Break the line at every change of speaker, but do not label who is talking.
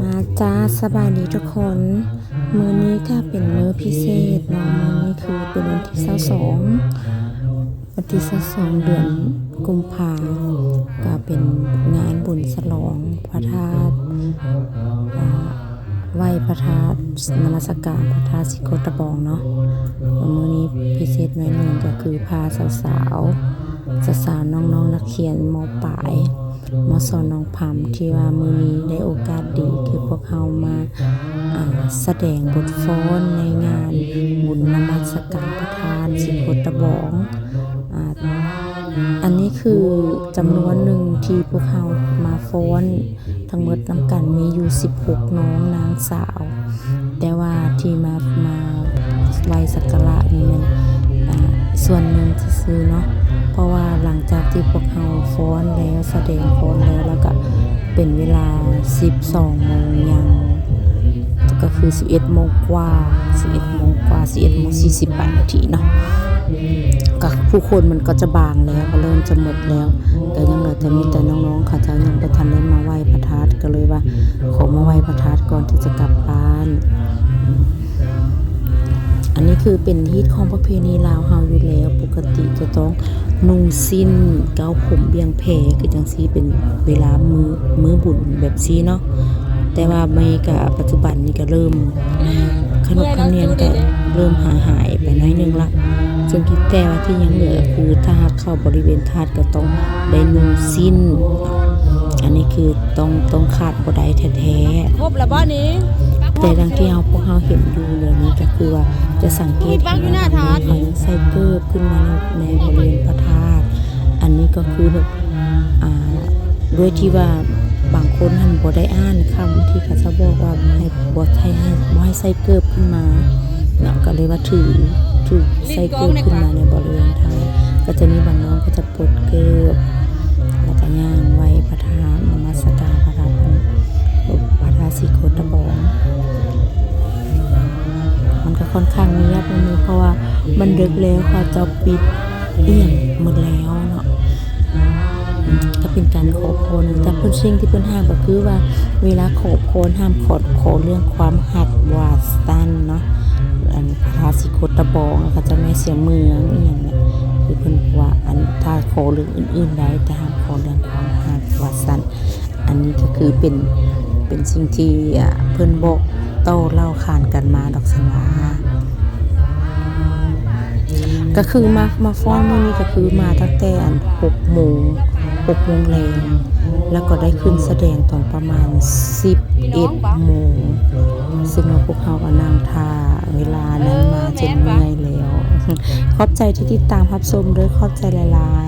มาจ้าสบายดีทุกคน มือนี้ก็เป็นมือพิเศษเนาะมือนี้คือเป็นวันที่22วันที่22เดือนกุมภาก็เป็นงานบุญฉลองพระธาตุไหวพระธาตุนมัสการพระธาตุสิโกตะบองเนาะมือนี้พิเศษหน่อยหนึงก็คือพาสาวๆสาวๆน้องๆนักเขียนมปลาย มาสอนน้องพามที่ว่ามือนี้ได้โอกาสดีคือพวกเขามาแสดงบทฟ้อนในงานบุญนมัสการประธานสิโคตะบองอันนี้คือจำนวนหนึ่งที่พวกเขามาฟ้อนทั้งหมดน้ำกันมีอยู่ 16 น้องนางสาว แต่ว่าที่มามาไวสักการะนี่มันส่วนหนึ่งซื้อเนาะ ลังจากที่พวกเราฟ้อนแล้วแสดงฟ้อนแล้วแล้วก็เป็นเวลา 12โมงยังก็คือ 11โมงกว่า 11โมงกว่า 11โมง48นาทีเนาะก็ผู้คนมันก็จะบางแล้วก็เริ่มจะหมดแล้วก็ยังเหลือแต่มีแต่น้องๆเขาเจะยังไปทันได้มาไหว้พระธาตุก็เลยว่าขอมาไหว้พระธาตุก่อนที่จะกลับ คือเป็นฮิตของประเพณีลาวเฮาอยู่แล้ว ปกติจะต้องนุ่งสิ้น เกาผมเบียงแพรคือจังซีเป็นเวลามือมือบุญแบบซีเนาะแต่ว่าไม่กับปัจจุบันนี้ก็เริ่มขนบธรรมเนียมก็เริ่มหายหายไปน้อยนึงละซึ่งคิดแต่ว่าที่ยังเหลือคือถ้าหากเข้าบริเวณธาตุก็ต้องได้นุ่งสิ้น อันนี้คือต้องต้องขาดบ่ได้แท้ๆ
ครบแล้วบ้านี้
แต่ดังที่เราพวกเราเห็นอยู่เดี๋ยนี้ก็คือว่าจะสังเกต
มีบังอยู่หน้า
เขายังใส่เกิบขึ้นมาในบริเวณพระธาตุอันนี้ก็คือแบบด้วยที่ว่าบางคนท่านบ่ได้อ่านคำที่เขาจะบอกว่าให้บ่ให้ให้บ่ให้ใส่เกิบขึ้นมาเนาะก็เลยว่าถือถือใส่เกิบขึ้นมาในบริเวณธาตุก็จะมีบางน้องก็จะปลดเกิบ มันดึกแล้วเขาจะปิดเอี่ยงหมดแล้วเนาะก็เป็นการขอพรแต่เพิ่นสิ่งที่เพิ่นห้ามก็คือว่า เวลาขอพรห้ามขอขอเรื่องความหัดวาสันเนาะอันพระธาสิโคตะบองก็จะไม่เสียเมืองอย่างเนี้ยคือเพิ่นบอกว่าอันถ้าขอเรื่องอื่นๆได้แต่ห้ามขอเรื่องความหัดวาสันอันนี้ก็คือเป็นเป็นสิ่งที่อะเพิ่นบอกโต้เล่าขานกันมาดอกสันวา ก็คือมามาฟ้อนมื้อนี้ก็คือมาตั้งแต่หกโมงหกโมงแรงแล้วก็ได้ขึ้นแสดงตอนประมาณสิบเอ็ดโมงซึ่งเราพวกเขาก็นั่งทาเวลานั้นมาจนเมื่อยแล้ว ขอบใจที่ติดตามรับชมด้วยขอบใจหลาย